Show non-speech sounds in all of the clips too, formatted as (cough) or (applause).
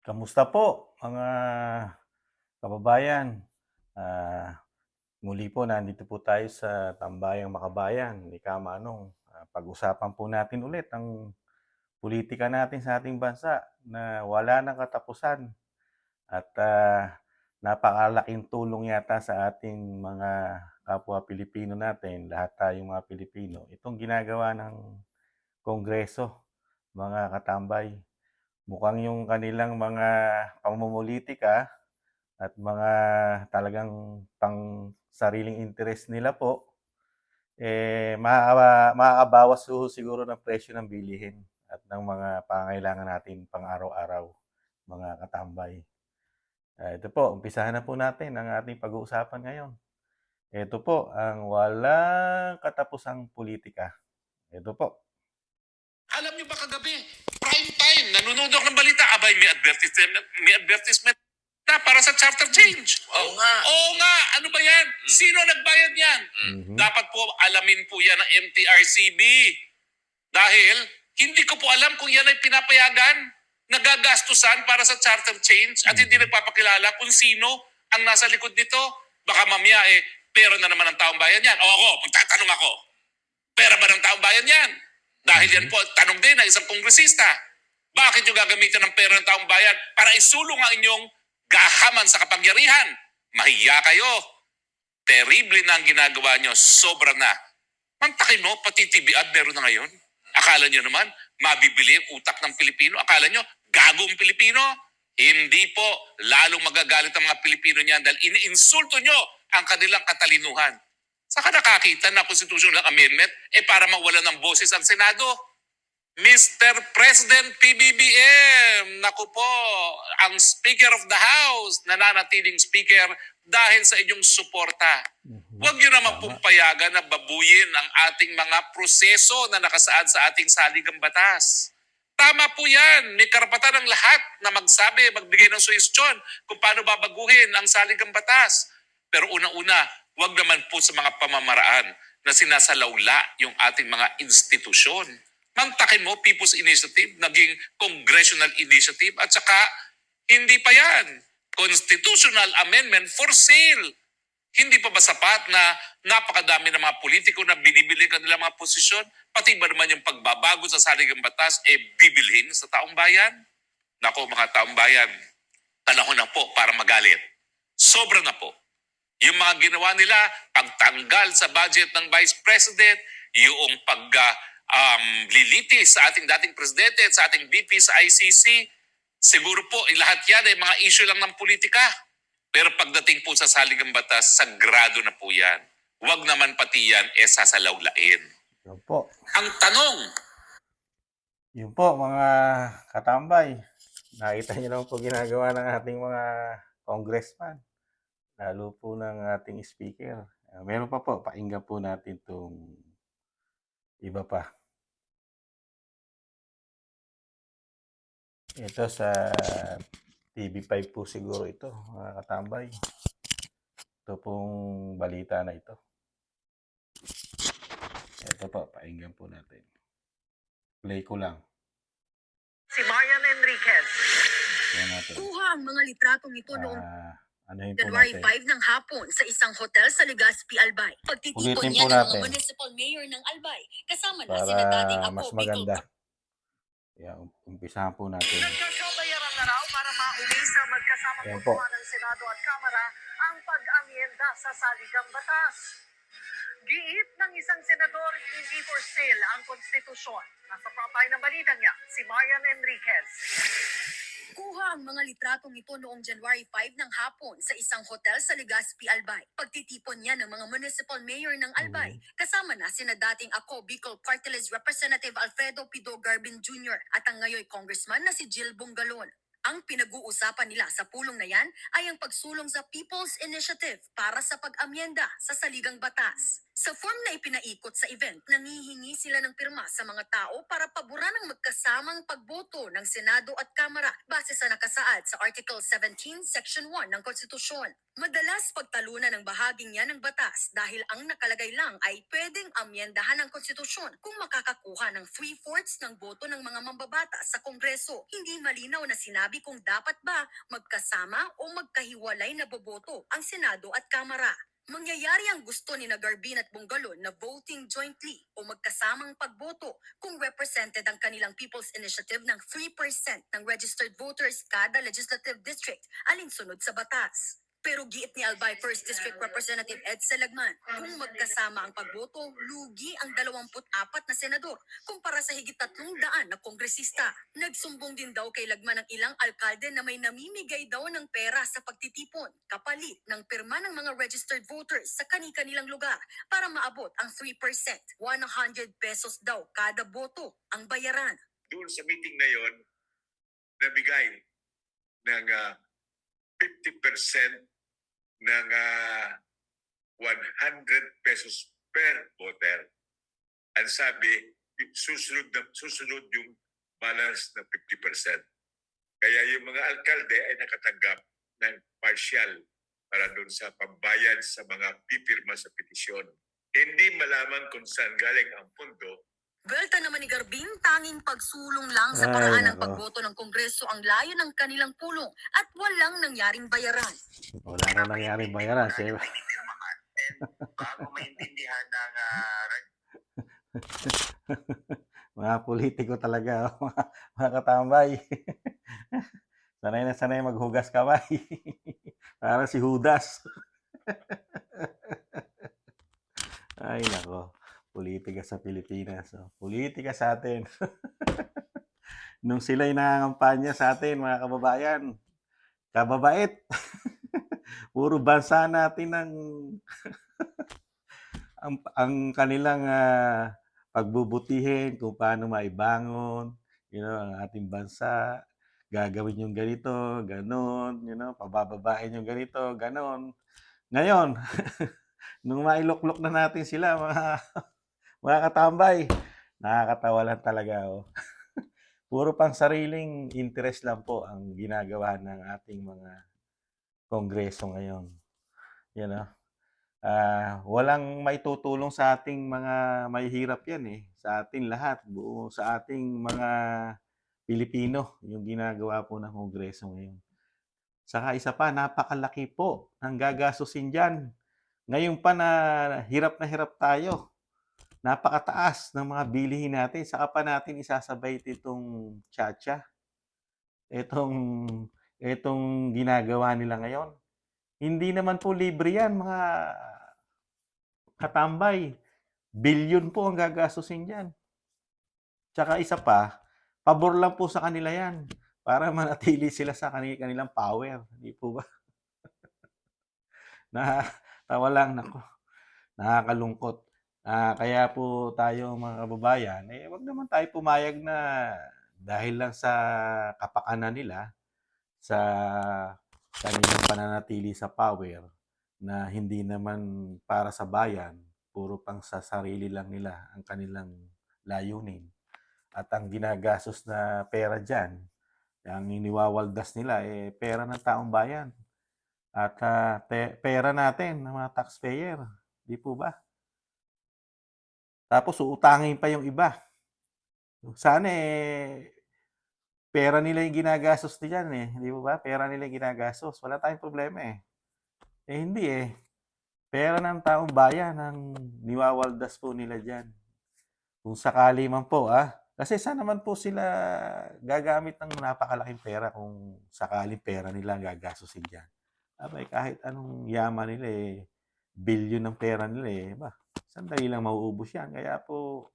Kamusta po mga kababayan? Ah, muli po nandito po tayo sa Tambayang Makabayan ni Kamanong. Ah, pag-usapan po natin ulit ang politika natin sa ating bansa na wala nang katapusan at ah, napakalaking tulong yata sa ating mga kapwa Pilipino natin, lahat tayong mga Pilipino. Itong ginagawa ng Kongreso, mga katambay mukhang yung kanilang mga pamumulitika at mga talagang pang sariling interest nila po, eh, maa- makakabawas ho siguro ng presyo ng bilihin at ng mga pangailangan natin pang araw-araw, mga katambay. Ah, ito po, umpisahan na po natin ang ating pag-uusapan ngayon. Ito po, ang walang katapusang politika. Ito po. Alam niyo ba kagabi, nanonood ng balita, abay may advertisement, may advertisement na para sa charter change. Oo nga. Oo nga, ano ba yan? Sino nagbayad yan? Mhm. Dapat po alamin po yan ng MTRCB. Dahil hindi ko po alam kung yan ay pinapayagan, nagagastusan para sa charter change at hindi nagpapakilala kung sino ang nasa likod nito. Baka mamaya eh, pera na naman ng taong bayan yan. O ako, magtatanong ako, pera ba ng taong bayan yan? Dahil yan po, tanong din ng isang kongresista. Bakit yung gagamitin ng pera ng taong bayan para isulong ang inyong gahaman sa kapangyarihan? Mahiya kayo. Terrible na ang ginagawa nyo. Sobra na. Mantakin mo, pati TBAD meron na ngayon. Akala nyo naman, mabibili ang utak ng Pilipino. Akala nyo, gagong Pilipino. Hindi po. Lalong magagalit ang mga Pilipino niyan dahil iniinsulto nyo ang kanilang katalinuhan. Saka nakakita na constitutional amendment eh para mawala ng boses ang Senado. Mr. President PBBM, naku po, ang Speaker of the House, nananatiling Speaker dahil sa inyong suporta. Mhm. Huwag niyo naman pong payagan na babuyin ang ating mga proseso na nakasaad sa ating saligang batas. Tama po yan. May karapatan ng lahat na magsabi, magbigay ng suhestyon kung paano babaguhin ang saligang batas. Pero una-una, huwag naman po sa mga pamamaraan na sinasalawla yung ating mga institusyon. Mantakin mo, People's Initiative, naging Congressional Initiative, at saka hindi pa yan. Constitutional Amendment for sale. Hindi pa ba sapat na napakadami ng mga politiko na binibili kanila mga posisyon? Pati ba naman yung pagbabago sa saligang batas, eh bibilhin sa taong bayan? Nako mga taong bayan, panahon na po para magalit. Sobra na po. Yung mga ginawa nila, pagtanggal sa budget ng Vice President, yung pag ah, um, lilitis sa ating dating presidente at sa ating VP sa ICC, siguro po eh, lahat yan ay mga issue lang ng politika. Pero pagdating po sa saligang batas, sagrado na po yan. Huwag naman pati yan eh sasalawlain. Yun po. Ang tanong, Yun po, mga katambay. Nakita niyo naman po ginagawa ng ating mga congressman. Lalo po ng ating speaker. Meron pa po, pakinggan po natin itong iba pa. Ito sa TV5 po siguro ito, mga katambay. Ito pong balita na ito. Ito po, pakinggan po natin. Play ko lang. si Marian Enriquez. Kuha ang mga litratong ito noong Ah, ano yun January natin? 5 ng hapon sa isang hotel sa Legazpi, Albay. Pagtitipon niya ng mga municipal mayor ng Albay kasama na Para sina dating ako, mas maganda. Yan, um- umpisahan po natin. Nagkakabayaran na raw para mauwi sa magkasamang po. ng Senado at Kamara ang pag-amienda sa saligang batas. Giit ng isang senador, hindi for sale ang konstitusyon. Nasa frontline ng balita niya, si Marian Enriquez. Kuha ang mga litratong ito noong January 5 ng hapon sa isang hotel sa Legazpi, Albay. Pagtitipon niya ng mga municipal mayor ng Albay kasama na sina dating ako Bicol Party List Representative Alfredo Pido Garbin Jr. at ang ngayon congressman na si Jill Bungalon. Ang pinag-uusapan nila sa pulong na yan ay ang pagsulong sa People's Initiative para sa pag-amyenda sa saligang batas. Sa form na ipinaikot sa event, nangihingi sila ng pirma sa mga tao para paboran ang magkasamang pagboto ng Senado at Kamara base sa nakasaad sa Article 17, Section 1 ng Konstitusyon. Madalas pagtalunan ng bahaging yan ng batas dahil ang nakalagay lang ay pwedeng amyendahan ng konstitusyon kung makakakuha ng three-fourths ng boto ng mga mambabata sa Kongreso. Hindi malinaw na sinabi kung dapat ba magkasama o magkahiwalay na boboto ang Senado at Kamara. Mangyayari ang gusto ni Nagarbin at Bungalon na voting jointly o magkasamang pagboto kung represented ang kanilang People's Initiative ng 3% ng registered voters kada legislative district alinsunod sa batas. Pero giit ni Albay 1st District Representative Ed Salagman, kung magkasama ang pagboto, lugi ang 24 na senador kumpara sa higit 300 na kongresista. Nagsumbong din daw kay Lagman ang ilang alkalde na may namimigay daw ng pera sa pagtitipon, kapalit ng pirma ng mga registered voters sa kani-kanilang lugar para maabot ang 3%. 100 pesos daw kada boto ang bayaran. doon sa meeting na yon nabigay ng ah, 50% ng ah, 100 pesos per voter. Ang sabi, susunod, na, susunod yung balance ng 50%. Kaya yung mga alkalde ay nakatanggap ng partial para doon sa pambayad sa mga pipirma sa petisyon. Hindi malaman kung saan galing ang pondo Belta naman ni Garbin, tanging pagsulong lang sa Ay, paraan ng nako. pagboto ng Kongreso ang layo ng kanilang pulong at walang nangyaring bayaran. Wala na nangyaring bayaran. Siyempre. bago maintindihan ng ah, (laughs) mga politiko talaga, oh, mga, (laughs) mga katambay. (laughs) sanay na sanay maghugas kamay. Para si Judas. Ay, nako. Politika sa Pilipinas. Oh. Politika sa atin. (laughs) Nung sila'y nangangampanya sa atin, mga kababayan, kababait. (laughs) Puro bansa natin ang (laughs) ang, ang kanilang ah, pagbubutihin kung paano maibangon, you know, ang ating bansa, gagawin yung ganito, ganon, you know, pabababain yung ganito, ganon. Ngayon, nung mailuklok na natin sila, mga, mga katambay, nakakatawa lang talaga. Oh. (laughs) Puro pang sariling interest lang po ang ginagawa ng ating mga kongreso ngayon. You know? Ah, walang maitutulong sa ating mga mahihirap yan eh. Sa ating lahat, buo sa ating mga Pilipino, yung ginagawa po ng Kongreso ngayon. Saka isa pa, napakalaki po ang gagastusin dyan. Ngayon pa na hirap na hirap tayo. Napakataas ng mga bilihin natin. Saka pa natin isasabay itong tsa Itong, itong ginagawa nila ngayon. Hindi naman po libre yan, mga katambay. Bilyon po ang gagastusin dyan. Tsaka isa pa, pabor lang po sa kanila yan para (laughs) manatili sila sa kanil- kanilang power. Hindi po ba? (laughs) na tawa lang nako. Nakakalungkot. Ah, kaya po tayo mga kababayan, eh wag naman tayo pumayag na dahil lang sa kapakanan nila sa kanilang pananatili sa power na hindi naman para sa bayan, puro pang sa sarili lang nila ang kanilang layunin. At ang ginagastos na pera dyan, ang iniwawaldas nila, eh, pera ng taong bayan. At te- pera natin, ng mga taxpayer. Di po ba? Tapos uutangin pa yung iba. Sana eh, pera nila yung ginagastos diyan eh. Di ba? Pera nila yung ginagastos. Wala tayong problema eh. Eh hindi eh. Pera ng taong bayan ang niwawaldas po nila dyan. Kung sakali man po ah. Kasi saan naman po sila gagamit ng napakalaking pera kung sakaling pera nila ang gagastusin dyan. Abay, kahit anong yaman nila eh, billion ng pera nila eh, ba, sandali lang mauubos yan. Kaya po,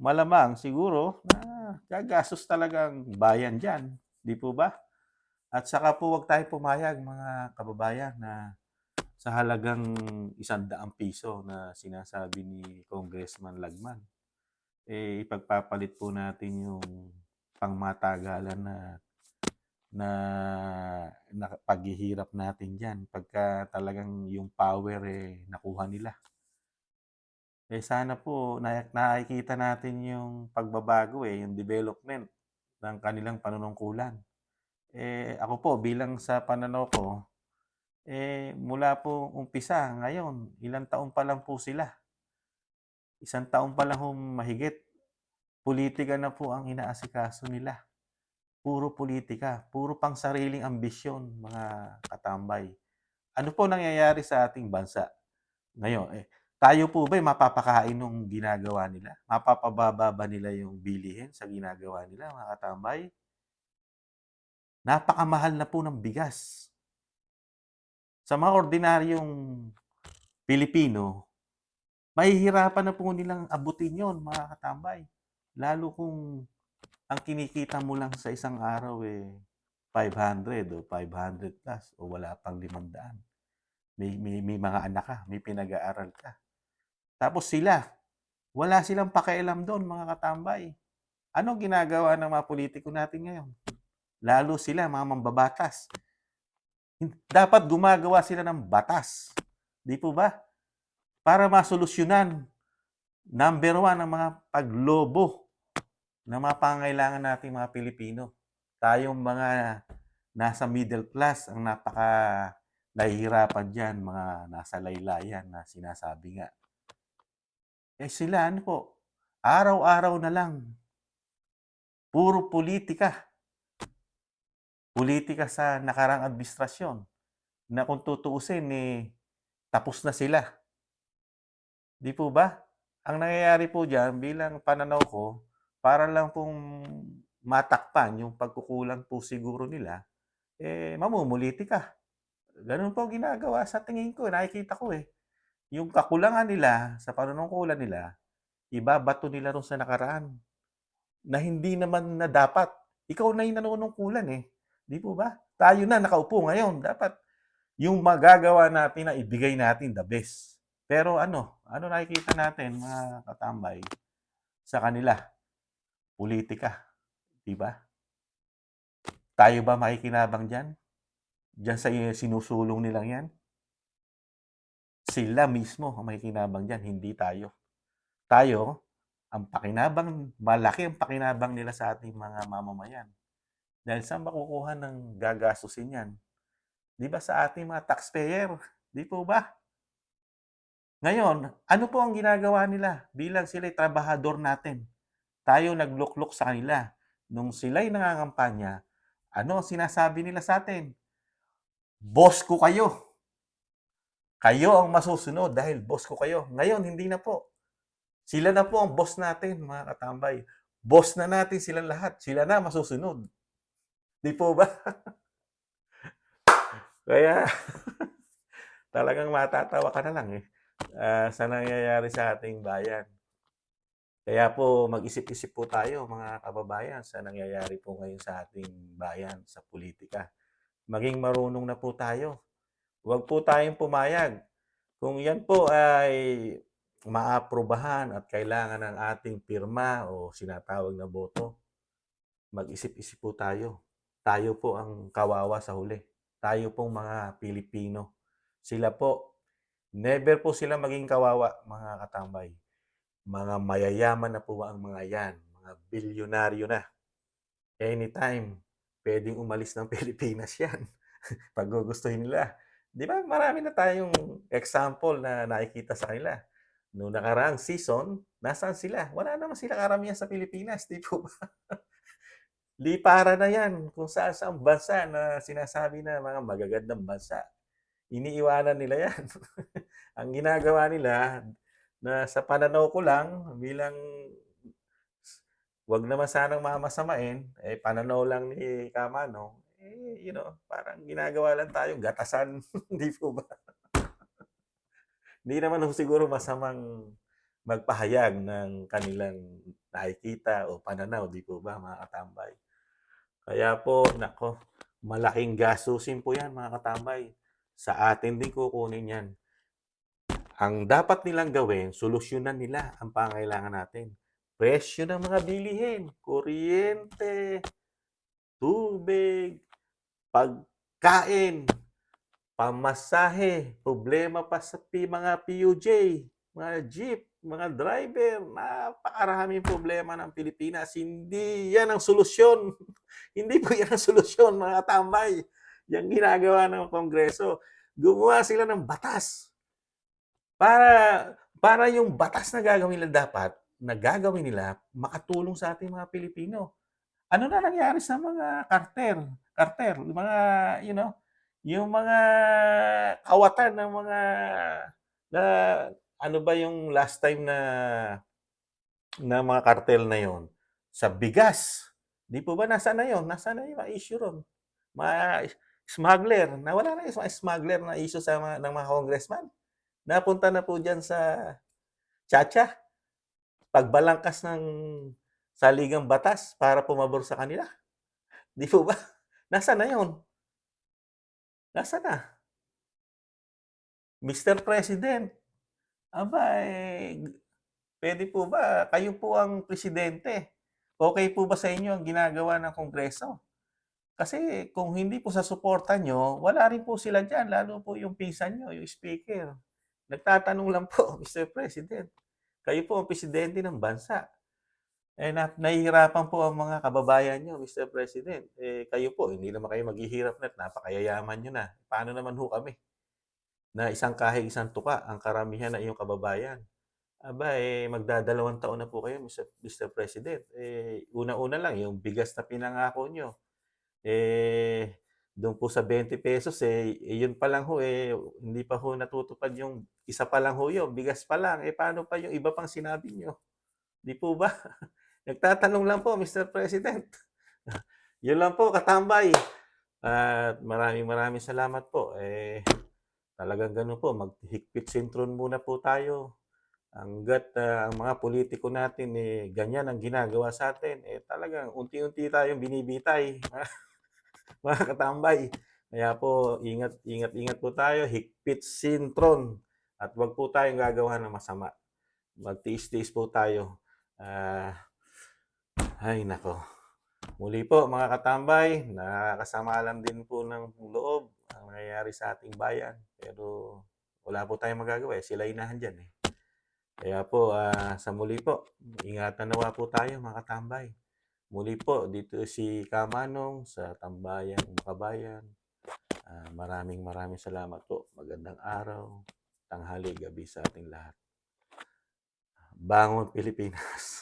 malamang siguro na gagastos talagang bayan dyan. Di po ba? At saka po wag tayo pumayag mga kababayan na sa halagang isang daang piso na sinasabi ni Congressman Lagman, eh ipagpapalit po natin yung pangmatagalan na na, na paghihirap natin diyan pagka talagang yung power eh nakuha nila. Eh, sana po na nakikita natin yung pagbabago, eh, yung development ng kanilang panunungkulan. Eh, ako po bilang sa pananaw ko, eh, mula po umpisa ngayon, ilang taon pa lang po sila. Isang taon pa lang mahigit, pulitika na po ang inaasikaso nila. Puro politika, puro pang sariling ambisyon, mga katambay. Ano po nangyayari sa ating bansa? Ngayon, eh, tayo po ba'y mapapakain nung ginagawa nila? Mapapababa ba nila yung bilihin sa ginagawa nila, mga katambay? Napakamahal na po ng bigas. Sa mga ordinaryong Pilipino, mahihirapan na po nilang abutin yon mga katambay. Lalo kung ang kinikita mo lang sa isang araw eh 500 o 500 plus o wala pang 500. May, may, may mga anak ka, may pinag-aaral ka. Tapos sila, wala silang pakialam doon, mga katambay. Ano ginagawa ng mga politiko natin ngayon? Lalo sila, mga mambabatas. Dapat gumagawa sila ng batas. Di po ba? Para masolusyonan, number one, ang mga paglobo ng mga pangailangan nating mga Pilipino. Tayong mga nasa middle class, ang napaka nahihirapan dyan, mga nasa laylayan na sinasabi nga. Eh sila, ano po, araw-araw na lang, puro politika. Politika sa nakarang administrasyon na kung tutuusin, eh, tapos na sila. Di po ba? Ang nangyayari po dyan, bilang pananaw ko, para lang pong matakpan yung pagkukulang po siguro nila, eh, mamumuliti ka. Ganun po ginagawa sa tingin ko, nakikita ko eh. Yung kakulangan nila sa panunungkulan nila, ibabato nila ron sa nakaraan na hindi naman na dapat. Ikaw na yung nanunungkulan eh. Di po ba? Tayo na nakaupo ngayon. Dapat yung magagawa natin na ibigay natin the best. Pero ano, ano nakikita natin mga katambay sa kanila? Politika. Di ba? Tayo ba makikinabang dyan? Diyan sa sinusulong nilang yan? Sila mismo ang makikinabang dyan, hindi tayo. Tayo, ang pakinabang, malaki ang pakinabang nila sa ating mga mamamayan. Dahil saan makukuha ng gagastusin yan? Di ba sa ating mga taxpayer? Di po ba? Ngayon, ano po ang ginagawa nila bilang sila'y trabahador natin? Tayo nagluklok sa kanila. Nung sila'y nangangampanya, ano ang sinasabi nila sa atin? Boss ko kayo. Kayo ang masusunod dahil boss ko kayo. Ngayon, hindi na po. Sila na po ang boss natin, mga katambay. Boss na natin sila lahat. Sila na masusunod. Di po ba? (laughs) Kaya, (laughs) talagang matatawa ka na lang eh. ah, sa nangyayari sa ating bayan. Kaya po, mag-isip-isip po tayo, mga kababayan, sa nangyayari po ngayon sa ating bayan, sa politika. Maging marunong na po tayo. Huwag po tayong pumayag. Kung yan po ay maaprobahan at kailangan ng ating pirma o sinatawag na boto, mag-isip-isip po tayo. Tayo po ang kawawa sa huli. Tayo pong mga Pilipino. Sila po, never po sila maging kawawa, mga katambay. Mga mayayaman na po ang mga yan. Mga bilyonaryo na. Anytime, pwedeng umalis ng (laughs) Pilipinas yan. Pag gugustuhin nila. Di ba? Marami na tayong example na nakikita sa kanila. Noong nakaraang season, nasaan sila? Wala naman sila karamihan sa Pilipinas, di po ba? (laughs) Lipara na yan kung saan saan bansa na sinasabi na mga magagandang bansa. Iniiwanan nila yan. (laughs) Ang ginagawa nila, na sa pananaw ko lang, bilang wag naman sanang mamasamain, eh pananaw lang ni Kamano, eh, you know, parang ginagawa lang tayong gatasan, (laughs) hindi po ba? Hindi naman ho siguro masamang magpahayag ng kanilang nakikita o pananaw, di po ba, mga katambay? Kaya po, nako, malaking gastusin po yan, mga katambay. Sa atin din kukunin yan. Ang dapat nilang gawin, solusyonan nila ang pangailangan natin. Presyo ng mga bilihin, kuryente, tubig, pagkain, pamasahe, problema pa sa pi- mga PUJ, mga jeep, mga driver, napakaraming problema ng Pilipinas. Hindi yan ang solusyon. (laughs) Hindi po yan ang solusyon, mga tambay. Yung ginagawa ng Kongreso. Gumawa sila ng batas. Para, para yung batas na gagawin nila dapat, na gagawin nila, makatulong sa ating mga Pilipino. Ano na nangyari sa mga carter? Carter, yung mga, you know, yung mga kawatan ng mga na ano ba yung last time na na mga kartel na yon sa bigas. Di po ba nasa na yon? Nasa na yung mga issue ron? Mga smuggler. Nawala na yung mga smuggler na issue sa mga, ng mga congressman. Napunta na po dyan sa Chacha. Pagbalangkas ng saligang batas para pumabor sa kanila. (laughs) Di po ba? Nasa na yon? Nasa na? Mr. President, aba, eh, pwede po ba, kayo po ang presidente. Okay po ba sa inyo ang ginagawa ng Kongreso? Kasi kung hindi po sa suporta nyo, wala rin po sila dyan, lalo po yung pinsan nyo, yung speaker. Nagtatanong lang po, (laughs) Mr. President. Kayo po ang presidente ng bansa. Eh, na, nahihirapan po ang mga kababayan nyo, Mr. President. Eh, kayo po, hindi naman kayo maghihirap na, napakayayaman nyo na. Paano naman ho kami? na isang kahig, isang tuka, ang karamihan na iyong kababayan. Aba, eh, magdadalawang taon na po kayo, Mr. Mr. President. Eh, una-una lang, yung bigas na pinangako nyo, eh, doon po sa 20 pesos, eh, eh, yun pa lang ho, eh, hindi pa ho natutupad yung isa pa lang ho yun, bigas pa lang. Eh, paano pa yung iba pang sinabi nyo? Di po ba? (laughs) Nagtatanong lang po, Mr. President. (laughs) yun lang po, katambay. At maraming maraming salamat po. Eh, Talagang gano'n po, maghigpit sintron muna po tayo. Hangga't ah, ang mga politiko natin eh, ganyan ang ginagawa sa atin, eh talagang unti-unti tayong binibitay, (laughs) mga katambay. Kaya po, ingat, ingat, ingat po tayo, higpit sintron. At wag po tayong gagawa ng masama. Magtiis-tiis po tayo. Ah, ay, nako. Muli po, mga katambay, nakakasama lang din po ng loob ang nangyayari sa ating bayan. Pero wala po tayong magagawa. Eh. Sila inahan dyan eh. Kaya po, ah, sa muli po, ingatan nawa po tayo mga katambay. Muli po, dito si Kamanong sa Tambayang Makabayan. Ah, maraming maraming salamat po. Magandang araw, tanghali, gabi sa ating lahat. Bangon Pilipinas! (laughs)